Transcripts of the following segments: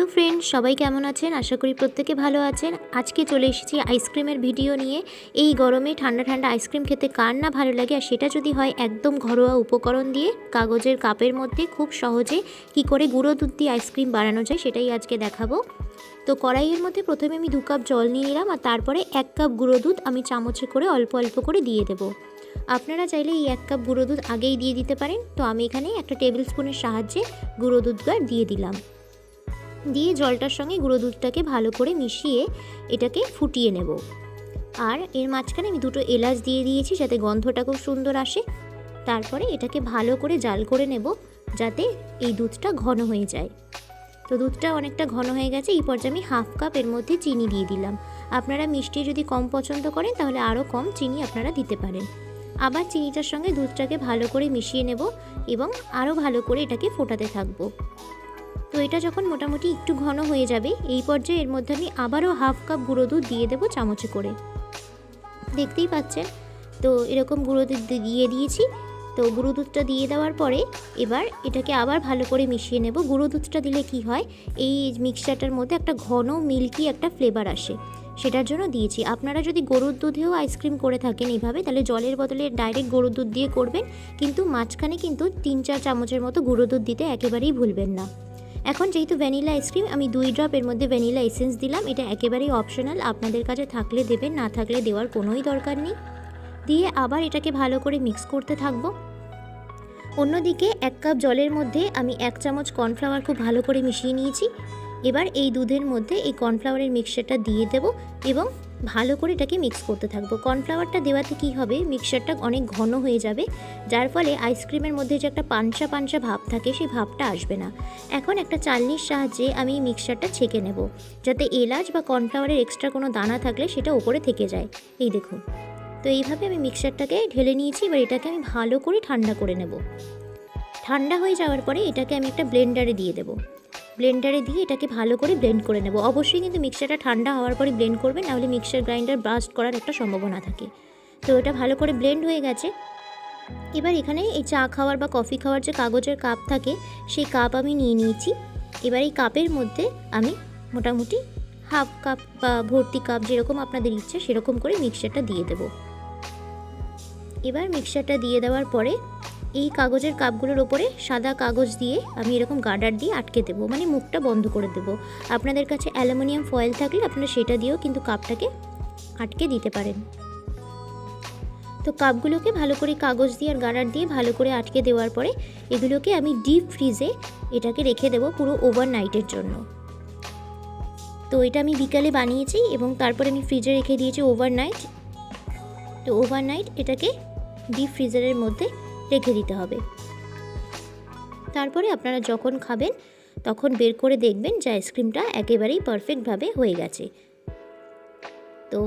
Hello friend সবাই কেমন আছেন? আশা করি প্রত্যেকে ভালো আছেন। আজকে চলে এসেছি আইসক্রিমের ভিডিও নিয়ে। এই গরমে ঠান্ডা ঠান্ডা আইসক্রিম খেতে কার না ভালো লাগে? আর সেটা যদি হয় একদম ঘরোয়া উপকরণ দিয়ে, কাগজের কাপের মধ্যে খুব সহজে কি করে গুঁড়ো দুধ দিয়ে আইসক্রিম বানানো যায় সেটাই আজকে দেখাবো। তো কড়াইয়ের মধ্যে প্রথমে আমি দু কাপ জল নিয়ে নিলাম, আর তারপরে এক কাপ গুঁড়ো দুধ আমি চামচে করে অল্প অল্প করে দিয়ে দেবো। আপনারা চাইলে এই এক কাপ গুঁড়ো দুধ আগেই দিয়ে দিতে পারেন। তো আমি এখানে একটা টেবিল স্পুনের সাহায্যে গুঁড়ো দুধটা দিয়ে দিলাম। দিয়ে জলটার সঙ্গে গুঁড়ো দুধটাকে ভালো করে মিশিয়ে এটাকে ফুটিয়ে নেব। আর এর মাঝখানে আমি দুটো এলাচ দিয়ে দিয়েছি যাতে গন্ধটা খুব সুন্দর আসে। তারপরে এটাকে ভালো করে জাল করে নেব যাতে এই দুধটা ঘন হয়ে যায়। তো দুধটা অনেকটা ঘন হয়ে গেছে, এই পর্যায়ে আমি হাফ কাপ এর মধ্যে চিনি দিয়ে দিলাম। আপনারা মিষ্টি যদি কম পছন্দ করেন, তাহলে আরও কম চিনি আপনারা দিতে পারেন। আবার চিনিটার সঙ্গে দুধটাকে ভালো করে মিশিয়ে নেব এবং আরও ভালো করে এটাকে ফোটাতে থাকব। তো এটা যখন মোটামুটি একটু ঘন হয়ে যাবে, এই পর্যায়ে এর মধ্যে আমি আবারও হাফ কাপ গুঁড়ো দুধ দিয়ে দেবো চামচে করে। দেখতেই পাচ্ছেন? তো এরকম গুঁড়ো দুধ দিয়ে দিয়েছি। তো গুঁড়ো দুধটা দিয়ে দেওয়ার পরে এবার এটাকে আবার ভালো করে মিশিয়ে নেব। গুঁড়ো দুধটা দিলে কি হয়, এই মিক্সচারটার মধ্যে একটা ঘন, মিল্কি একটা ফ্লেভার আসে। সেটার জন্য দিয়েছি। আপনারা যদি গরুর দুধেও আইসক্রিম করে থাকেন এইভাবে, তাহলে জলের বদলে ডাইরেক্ট গরুর দুধ দিয়ে করবেন। কিন্তু মাঝখানে কিন্তু তিন, চার চামচের মতো গুঁড়ো দুধ দিতে একেবারেই ভুলবেন না। এখন যেহেতু ভ্যানিলা আইসক্রিম, আমি দুই ড্রপ এর মধ্যে ভ্যানিলা এসেন্স দিলাম। এটা একেবারেই অপশনাল আপনাদের কাছে থাকলে দেবেন, না থাকলে দেওয়ার কোনোই দরকার নেই। দিয়ে আবার এটাকে ভালো করে মিক্স করতে থাকব। অন্যদিকে এক কাপ জলের মধ্যে আমি এক চামচ কর্নফ্লাওয়ার খুব ভালো করে মিশিয়ে নিয়েছি। এবার এই দুধের মধ্যে এই কর্নফ্লাওয়ারের মিক্সচারটা দিয়ে দেব এবং ভালো করে এটাকে মিক্স করতে থাকব। কর্নফ্লাওয়ারটা দেওয়াতে কী হবে? মিক্সচারটা অনেক ঘন হয়ে যাবে, যার ফলে আইসক্রিমের মধ্যে যে একটা পানসা পানসা ভাব থাকে, সেই ভাবটা আসবে না। এখন একটা চালনির সাহায্যে আমি মিক্সচারটা ছেঁকে নেব, যাতে এলাচ বা কর্নফ্লাওয়ারের এক্সট্রা কোনো দানা থাকলে সেটা ওপরে থেকে যায়। এই দেখুন। তো এইভাবে আমি মিক্সচারটাকে ঢেলে নিয়েছি, এবার এটাকে আমি ভালো করে ঠান্ডা করে নেব। ঠান্ডা হয়ে যাওয়ার পরে এটাকে আমি একটা ব্লেন্ডারে দিয়ে দেবো। ব্লেন্ডারে দিয়ে এটাকে ভালো করে ব্লেন্ড করে নেব। অবশ্যই কিন্তু মিক্সারটা ঠান্ডা হওয়ার পরে ব্লেন্ড করবেন, নাহলে মিক্সার গ্রাইন্ডার ব্রাস্ট করার একটা সম্ভাবনা থাকে। তো এটা ভালো করে ব্লেন্ড হয়ে গেছে। এবার এখানে এই চা খাওয়ার বা কফি খাওয়ার যে কাগজের কাপ থাকে, সেই কাপ আমি নিয়ে নিয়েছি। এবার এই কাপের মধ্যে আমি মোটামুটি হাফ কাপ বা ভর্তি কাপ যেরকম আপনাদের ইচ্ছে সেরকম করে মিক্সারটা দিয়ে দেব। এবার মিক্সারটা দিয়ে দেওয়ার পরে এই কাগজের কাপগুলোর ওপরে সাদা কাগজ দিয়ে আমি এরকম গার্ডার দিয়ে আটকে দেবো মানে মুখটা বন্ধ করে দেবো। আপনাদের কাছে অ্যালুমিনিয়াম ফয়েল থাকলে আপনারা সেটা দিয়েও কিন্তু কাপটাকে আটকে দিতে পারেন। তো কাপগুলোকে ভালো করে কাগজ দিয়ে আর গার্ডার দিয়ে ভালো করে আটকে দেওয়ার পরে এগুলোকে আমি ডিপ ফ্রিজে এটাকে রেখে দেবো পুরো ওভার নাইটের জন্য। তো এটা আমি বিকালে বানিয়েছি এবং তারপরে আমি ফ্রিজে রেখে দিয়েছি ওভার নাইট তো ওভার নাইট এটাকে ডিপ ফ্রিজারের মধ্যে রেখে দিতে হবে। তারপরে আপনারা যখন খাবেন, তখন বের করে দেখবেন যে আইসক্রিমটা একেবারেই পারফেক্টভাবে হয়ে গেছে। তো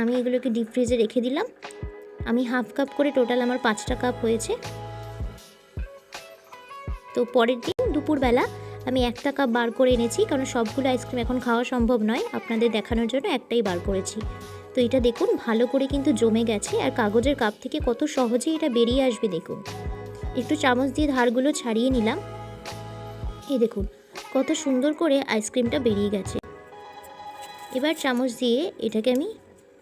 আমি এগুলোকে ডিপ ফ্রিজে রেখে দিলাম। আমি হাফ কাপ করে টোটাল আমার পাঁচটা কাপ হয়েছে। তো পরের দিন দুপুরবেলা আমি একটা কাপ বার করে এনেছি, কারণ সবগুলো আইসক্রিম এখন খাওয়া সম্ভব নয়। আপনাদের দেখানোর জন্য একটাই বার করেছি। তো এটা দেখুন, ভালো করে কিন্তু জমে গেছে আর কাগজের কাপ থেকে কত সহজেই এটা বেরিয়ে আসবে দেখুন। একটু চামচ দিয়ে ধারগুলো ছাড়িয়ে নিলাম। এই দেখুন, কত সুন্দর করে আইসক্রিমটা বেরিয়ে গেছে। এবার চামচ দিয়ে এটাকে আমি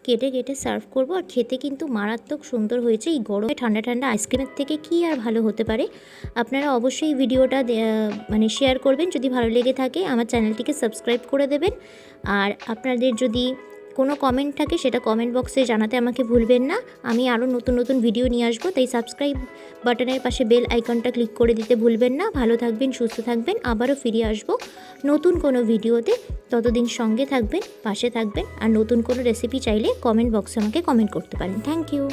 কেটে কেটে সার্ভ করব আর খেতে কিন্তু মারাত্মক সুন্দর হয়েছে। এই গরমে ঠান্ডা ঠান্ডা আইসক্রিমের থেকে কি আর ভালো হতে পারে? আপনারা অবশ্যই ভিডিওটা মানে শেয়ার করবেন। যদি ভালো লেগে থাকে, আমার চ্যানেলটিকে সাবস্ক্রাইব করে দেবেন। আর আপনাদের যদি কোনো কমেন্ট থাকে, সেটা কমেন্ট বক্সে জানাতে আমাকে ভুলবেন না। আমি আরও নতুন নতুন ভিডিও নিয়ে আসব, তাই সাবস্ক্রাইব বাটনের পাশে বেল আইকনটা ক্লিক করে দিতে ভুলবেন না। ভালো থাকবেন, সুস্থ থাকবেন, আবারও ফিরে আসব নতুন কোনো ভিডিওতে ততদিন সঙ্গে থাকবেন, পাশে থাকবেন, আর নতুন কোনো রেসিপি চাইলে কমেন্ট বক্সে আমাকে কমেন্ট করতে পারেন। Thank you